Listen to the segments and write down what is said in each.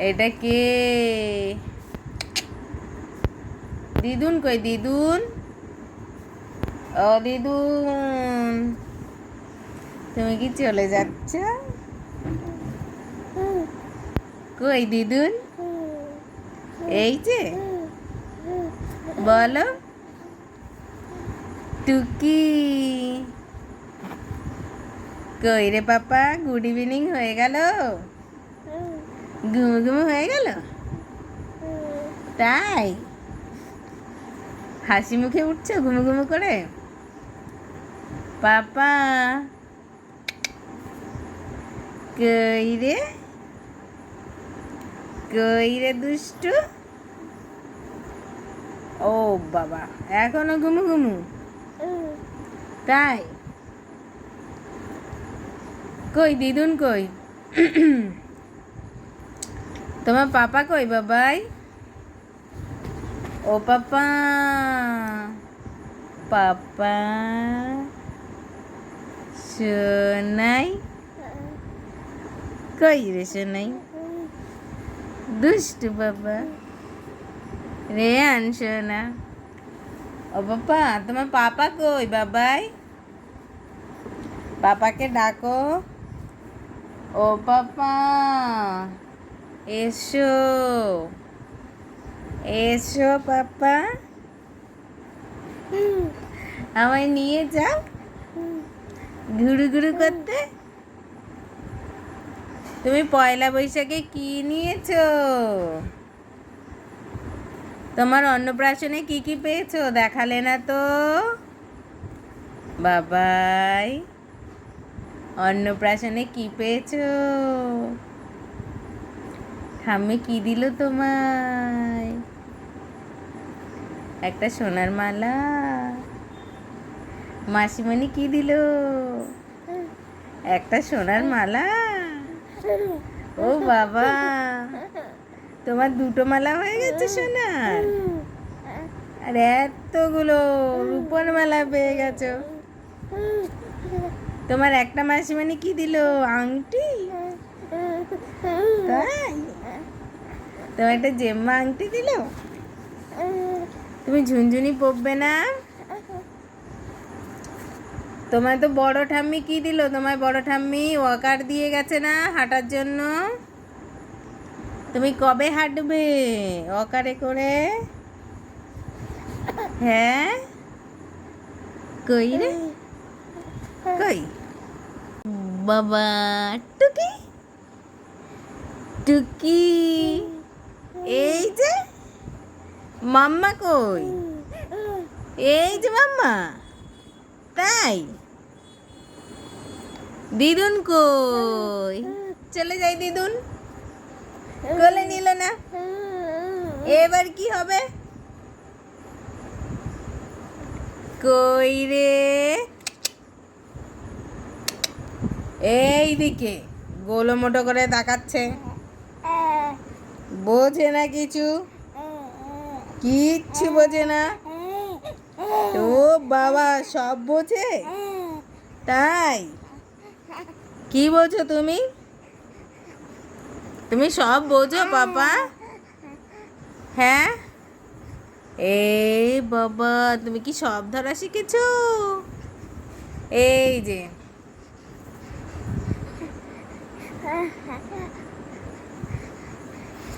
এটা কে? দিদুন কই? দিদুন? ও, দিদুন। তুমি কি চলে যাচ্ছ? কই দিদুন? এই যে। বলো। টুকি। কই রে পাপা? গুড ইভিনিং হয়ে গেল? ঘুমু ঘুমু হয়ে গেল? তাই? হাসি মুখে উঠছো ঘুমু ঘুমু করে? পাপা, কই রে? কই রে দুষ্টু? ও বাবা, এখনও ঘুমু ঘুমু তাই? কই, দিদুন কই? তোমার পাপা কই বাবাই ও পাপা পাপা সোনাই কই রে সোনাই দুষ্টু বাবা রে আন সোনা ও পাপা তোমার পাপা কই বাবাই পাপাকে ডাকো ও পাপা এসো। এসো, পাপা। আমায় নিয়ে যাও। ঘুরু ঘুরু করতে। তুমি পয়লা বৈশাখে কি নিয়েছো? তোমার অন্নপ্রাশনে কি কি পেয়েছ? দেখালে না তো। বাবাই, অন্নপ্রাশনে কি পেয়েছ? ঠাম্মি কি দিল তোমায়? একটা সোনার মালা। মাসিমণি কি দিল? একটা সোনার মালা। ও বাবা, তোমার দুটো মালা হয়ে গেছে সোনার? আর এতগুলো রূপর মালা পেয়ে গেছো। তোমার একটা মাসিমণি কি দিল? আংটি? তাই? তোমার একটা জেম্মা আংটি দিল? তুমি ঝুনঝুনি পরবে না? তোমার তো বড় ঠাম্মি কি দিল? তোমার বড় ঠাম্মি ওয়াকার দিয়ে গেছে না হাঁটার জন্য? তুমি কবে হাঁটবে ওয়াকারে করে? হ্যাঁ? কই রে? কই? বাবা টুকি? টুকি? এই যে, মাম্মা কই? এই যে মাম্মা, তাই? দিদুন কই? চলে যাই দিদুন। কোলে নিল না। এবার কি হবে? কই রে? এই দিকে গোলো মোটো করে তাকাচ্ছে। বোঝে না কিছু? কিচ্ছু বোঝে না? ও বাবা, সব বোঝে? তাই? কি বোঝো তুমি? তুমি সব বোঝো, পাপা? হ্যাঁ? এই বাবা, তুমি কি সব ধরা শিখেছো? এই যে।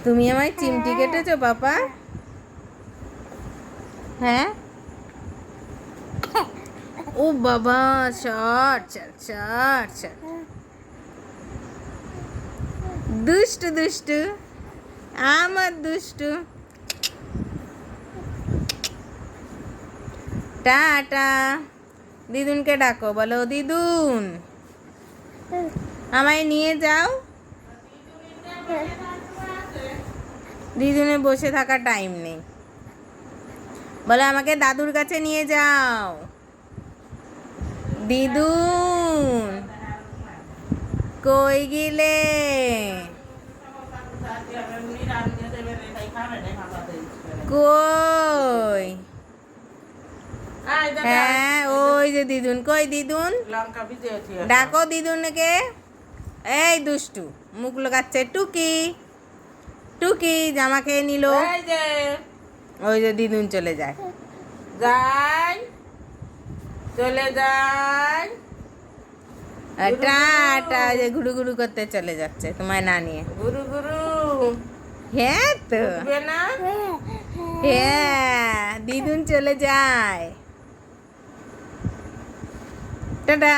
তুমি আমায় চিমটি কেটেছো পাপা। হ্যাঁ? ও বাবা শর্ট শর্ট শর্ট শর্ট দুষ্টু দুষ্টু। আমার দুষ্টু। টাটা। দিদুনকে ডাকো বলো দিদুন। আমায় নিয়ে যাও। দিদুনে বসে থাকার টাইম নেই। বলে, আমাকে দাদুর কাছে নিয়ে যাও। দিদুন, কই গিলে? কই? হ্যাঁ ওই যে দিদুন। কই দিদুন? ডাকো দিদুনকে। এই দুষ্টু, মুখ লোকাচ্ছে, টুকি। টুকি জামা খেয়ে নিল। ওই যে দিদুন চলে যায়। যাই। চলে যাই। টাটা যে করতে চলে যাচ্ছে তোমায় না নিয়ে। গুরু গুরু হ্যাঁ তো। হ্যাঁ দিদুন চলে যায়। টাটা।